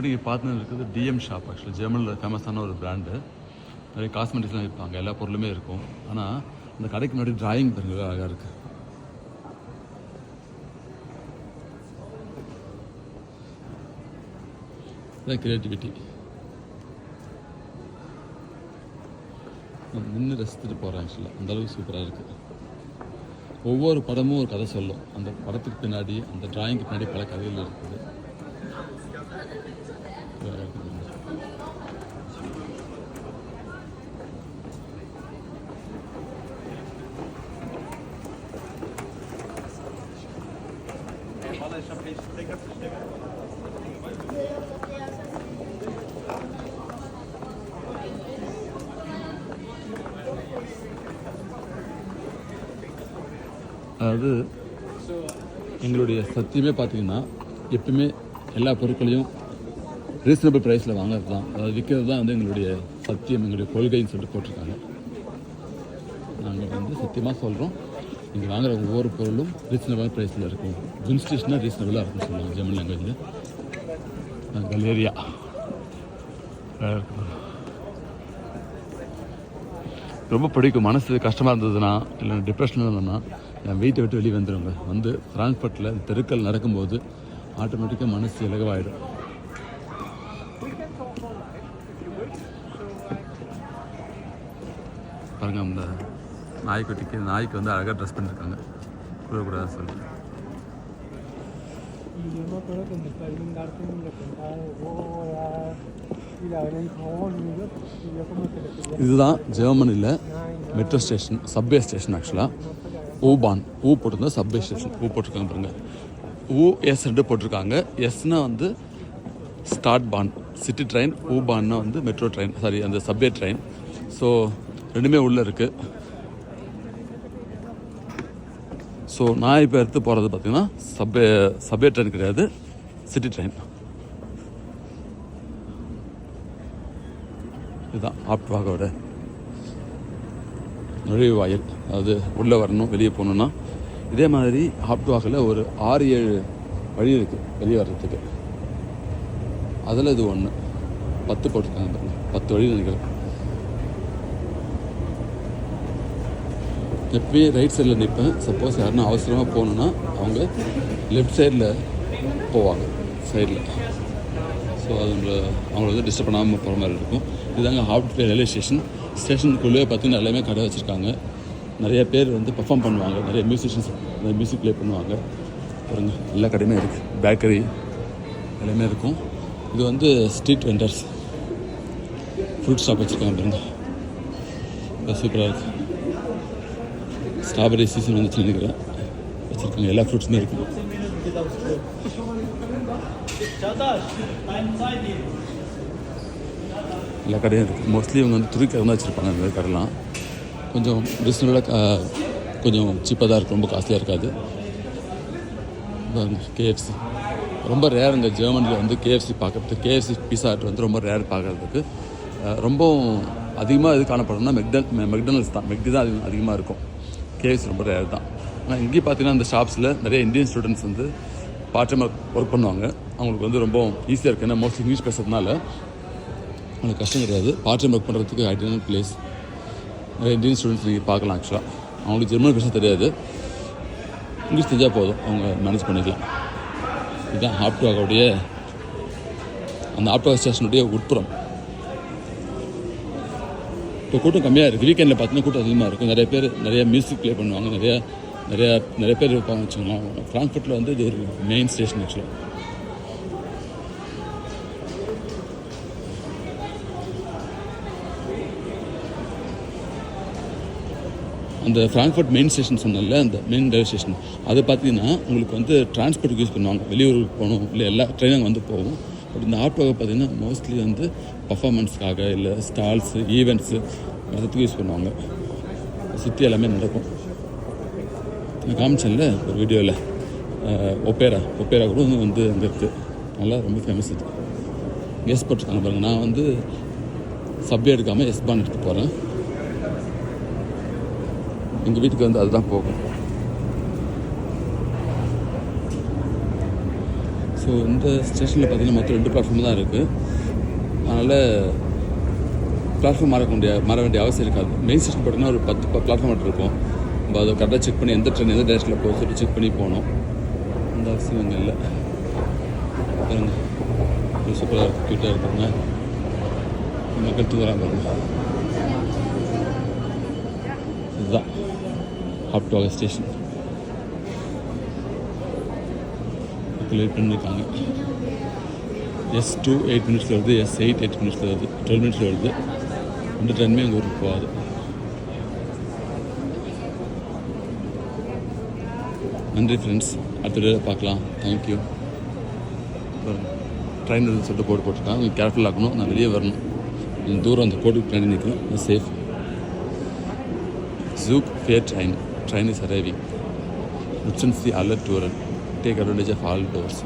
இப்போ நீங்கள் பார்த்துன்னு இருக்குது டிஎம் ஷாப் ஆக்சுவலி ஜெர்மனியில் ஃபேமஸான ஒரு பிராண்டு நிறைய காஸ்மெட்டிக்ஸ்லாம் இருப்பாங்க எல்லா பொருளுமே இருக்கும். ஆனால் அந்த கடைக்கு முன்னாடி டிராயிங் பாருங்க அழகாக இருக்குது இதான் கிரியேட்டிவிட்டி நின்று ரசித்துட்டு போகிறேன் ஆக்சுவலாக அந்தளவுக்கு சூப்பராக இருக்குது ஒவ்வொரு படமும் ஒரு கதை சொல்லும். அந்த படத்துக்கு பின்னாடி அந்த டிராயிங்க்கு பின்னாடி பல கதைகள் இருக்குது. அதாவது எங்களுடைய சத்தியமே பார்த்தீங்கன்னா எப்பவுமே எல்லா பொருட்களையும் ரீசனபிள் ப்ரைஸில் வாங்குறது தான். அதாவது விற்கிறது தான் வந்து எங்களுடைய சத்தியம் எங்களுடைய கொள்கைன்னு சொல்லிட்டு போட்டிருக்காங்க. நாங்கள் வந்து சத்தியமாக சொல்கிறோம் இங்கே வாங்குற ஒவ்வொரு பொருளும் ரீசனபிளான ப்ரைஸில் இருக்கும். குன் ஸ்டேஷனாக ரீசனபிளாக இருக்கும்னு சொல்லுவாங்க ஜெர்மன் லாங்குவேஜில் கலேரியா ரொம்ப பிடிக்கும். மனசு கஷ்டமாக இருந்ததுன்னா இல்லை டிப்ரெஷனில் இருந்ததுன்னா என் வீட்டை விட்டு வெளியே வந்துடுங்க வந்து ஃப்ராங்க்ஃபர்ட்டில் தெருக்கள் நடக்கும்போது ஆட்டோமேட்டிக்காக மனசு இலகவாயிடும். பாருங்க அந்த நாய்க்குட்டிக்கு நாய்க்கு வந்து அழகாக ட்ரெஸ் பண்ணியிருக்காங்க கூடக்கூடாது சொல்லி. இதுதான் ஜெர்மனியில் மெட்ரோ ஸ்டேஷன் சப்வே ஸ்டேஷன் ஆக்சுவலாக ஊபான் ஊ போட்டிருந்தா சப்வே ஸ்டேஷன் ஊ போட்டிருக்காங்க பாருங்க. ஊ எஸ் ரெண்டு போட்டிருக்காங்க. எஸ்னா வந்து ஸ்டார்ட் பான் சிட்டி ட்ரெயின் ஊபான்னா வந்து மெட்ரோ ட்ரெயின் சாரி அந்த சப்வே ட்ரெயின் ஸோ ரெண்டுமே உள்ளே இருக்குது ஸோ நான் இப்போ எடுத்து போகிறது பார்த்தீங்கன்னா சபே சப்வே ட்ரெயின் கிடையாது சிட்டி ட்ரெயின் இதுதான் ஆப்ட்வாகோட நுழைவாயில். அதாவது உள்ளே வரணும் வெளியே போகணுன்னா இதே மாதிரி ஆப்ட்வாகில் ஒரு ஆறு ஏழு வழி இருக்குது வெளியே வர்றதுக்கு. அதில் இது ஒன்று பத்து போட்டிருக்காங்க பத்து வழி நினைக்கிறேன். எப்பயுமே ரைட் சைடில் நிற்பேன் சப்போஸ் யாருன்னா அவசரமாக போகணுன்னா அவங்க லெஃப்ட் சைடில் போவாங்க சைடில் ஸோ அது அவங்கள வந்து டிஸ்டர்ப் பண்ணாமல் போகிற மாதிரி இருக்கும். இதுதாங்க ஹாப்ட் ரயில்வே ஸ்டேஷன் ஸ்டேஷனுக்குள்ளே பார்த்தீங்கன்னா எல்லாமே கடை வச்சுருக்காங்க. நிறைய பேர் வந்து பர்ஃபார்ம் பண்ணுவாங்க. நிறைய மியூசிஷியன்ஸ் நிறைய மியூசிக் ப்ளே பண்ணுவாங்க. பாருங்க எல்லா கடையுமே இருக்குது பேக்கரி எல்லாமே இருக்கும். இது வந்து ஸ்ட்ரீட் வெண்டர்ஸ் ஃப்ரூட் ஷாப் வச்சுருக்காங்க பாருங்க. சூப்பராக இருக்குது ஸ்ட்ராபெரி சீசன் வந்துச்சு நினைக்கிறேன் வச்சுருக்காங்க. எல்லா ஃப்ரூட்ஸுமே இருக்கும் எல்லா கடையும் இருக்குது மோஸ்ட்லி இவங்க வந்து துருக்கி தான் வச்சுருப்பாங்க. அந்த கடைலாம். கொஞ்சம் ரீசனபிளாக கொஞ்சம் சீப்பாக தான் இருக்கும் ரொம்ப காஸ்ட்லியாக இருக்காது. கேஎஃப்சி ரொம்ப ரேருங்க ஜெர்மனியில் வந்து கேஎஃப்சி பார்க்குறதுக்கு கேஎஃப்சி பீஸா வந்து ரொம்ப ரேர் பார்க்கறதுக்கு. ரொம்ப ரொம்பவும் அதிகமாக இது காணப்படும்னா மெக்டல் மெக்டனல்ஸ் தான். மெக்டி தான் அதிகம் அதிகமாக இருக்கும். கேஸ் ரொம்ப ரேர் தான். ஆனால் இங்கேயும் பார்த்தீங்கன்னா அந்த ஷாப்ஸில் நிறைய இந்தியன் ஸ்டூடெண்ட்ஸ் வந்து பார்ட் டைம் ஒர்க் பண்ணுவாங்க. அவங்களுக்கு வந்து ரொம்ப ஈஸியாக இருக்குது ஏன்னா மோஸ்ட்லி இங்கிலீஷ் பேசுறதுனால அவங்களுக்கு கஷ்டம் கிடையாது. பார்ட் டைம் ஒர்க் பண்ணுறதுக்கு ஐடியான பிளேஸ் நிறைய இந்தியன் ஸ்டூடெண்ட்ஸ் நீங்கள் பார்க்கலாம் ஆக்சுவலாக அவங்களுக்கு ஜெர்மன் பேச தெரியாது. இங்கிலீஷ் தெரிஞ்சால் போதும். அவங்க மேனேஜ் பண்ணிக்கலாம். இதுதான் ஆப்டுவாகோடைய அந்த ஆப்டுவா ஸ்டேஷனுடைய உட்புறம். இப்போ கூட்டம் கம்மியாக இருக்குது வீக்கெண்டில் பார்த்தீங்கன்னா கூட்டம் அதிகமாக இருக்கும். நிறைய பேர் நிறைய மியூசிக் ப்ளே பண்ணுவாங்க. நிறைய நிறையா நிறைய பேர் இருப்பாங்க வச்சுக்கலாம் ஃப்ராங்க்ஃபர்ட்டில் வந்து இது ஒரு மெயின் ஸ்டேஷன் ஆக்சுவலாக அந்த ஃப்ராங்க்ஃபர்ட் மெயின் ஸ்டேஷன் சொன்னல அந்த மெயின் ரயில்வே ஸ்டேஷன் அது பார்த்தீங்கன்னா உங்களுக்கு வந்து டிரான்ஸ்போர்ட்டுக்கு யூஸ் பண்ணுவாங்க. வெளியூருக்கு போகணும் இல்லை எல்லா ட்ரெயினும் வந்து போகும். பட் இந்த ஆட்டோவை பார்த்தீங்கன்னா மோஸ்ட்லி வந்து பர்ஃபாமன்ஸ்க்காக இல்லை ஸ்டால்ஸு ஈவெண்ட்ஸு அதுக்கு யூஸ் பண்ணுவாங்க. சுற்றி எல்லாமே நடக்கும். நான் காமிச்சேன்ல ஒரு வீடியோவில் ஒப்பேரா ஒப்பேரா கூட வந்து வந்து அங்கே இருக்குது நல்லா ரொம்ப ஃபேமஸ் இது. எஸ் போட்டிருக்காங்க பாருங்கள் நான் வந்து சப்வே எடுக்காமல் எஸ்பான் எடுத்துகிட்டு எடுத்து போகிறேன் எங்கள் வீட்டுக்கு வந்து அதுதான் போகும். ஸோ இந்த ஸ்டேஷனில் பார்த்தீங்கன்னா மொத்தம் ரெண்டு பிளாட்ஃபார்ம் தான் இருக்குது அதனால் பிளாட்ஃபார்ம் மாற வேண்டிய மாற வேண்டிய அவசியம் இருக்காது. மெயின் ஸ்டேஷன் பார்த்தீங்கன்னா ஒரு பத்து பிளாட்ஃபார்ம் மட்டும் இருக்கும். நம்ம அதை கரெக்டாக செக் பண்ணி எந்த ட்ரெயின் எந்த டேரக்ஷனில் போக சொல்லி செக் பண்ணி போகணும். அந்த அவசியம் இங்கே இல்லை. பாருங்க. சூப்பராக இருக்குது க்யூட்டாக இருக்குங்க மக்கள் தூங்குறாங்க பாருங்க. இதுதான். ஹாப்டாக ஸ்டேஷன் மக்கள் பண்ணியிருக்காங்க. எஸ் டூ எயிட் மினிட்ஸில் வருது எஸ் எயிட் எயிட் மினிட்ஸில் வருது டுவெல் மினிட்ஸில் வருது. ரெண்டு ட்ரெயினுமே எங்கள் ஊருக்கு போகாது. நன்றி ஃப்ரெண்ட்ஸ் அடுத்த வீடியோவில் பார்க்கலாம். தேங்க்யூ ட்ரெயின் வருதுன்னு சொல்லிட்டு போர்டு போட்டிருக்காங்க. நீங்கள் கேர்ஃபுல்லாக ஆகணும் நான் வெளியே வரணும். கொஞ்சம் தூரம் அந்த கோட்டுக்கு பின்னாடி நிற்கணும் சேஃப் ஜூக் ஃபேர் train train is arriving ரிச்சன்ஸ் the alert to take advantage of all doors.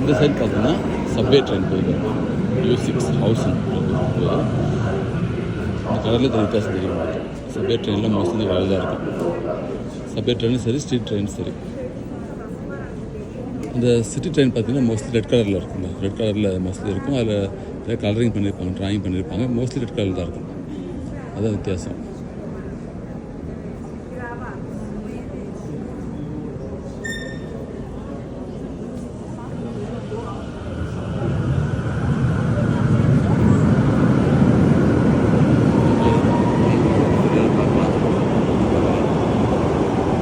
இந்த சைடு பார்த்தீங்கன்னா சப்வே ட்ரெயின் போகுது. யூ சிக்ஸ் ஹவுசன் இந்த கடலில் தெரியும் வித்தியாசம் தெரியும்? உங்களுக்கு சப்வே ட்ரெயினில் மோஸ்ட்லி கடல் தான் இருக்கும் சப்வே ட்ரெயினும் சரி ஸ்ட்ரீட் ட்ரெயினும் சரி. இந்த சிட்டி ட்ரெயின் பார்த்தீங்கன்னா மோஸ்ட்லி ரெட் கலரில் இருக்கும். ரெட் கலரில் மோஸ்ட்லி இருக்கும். அதில் கலரிங் பண்ணியிருப்பாங்க ட்ராயிங் பண்ணியிருப்பாங்க மோஸ்ட்லி ரெட் கலர் தான் இருக்கும். அதுதான் வித்தியாசம்.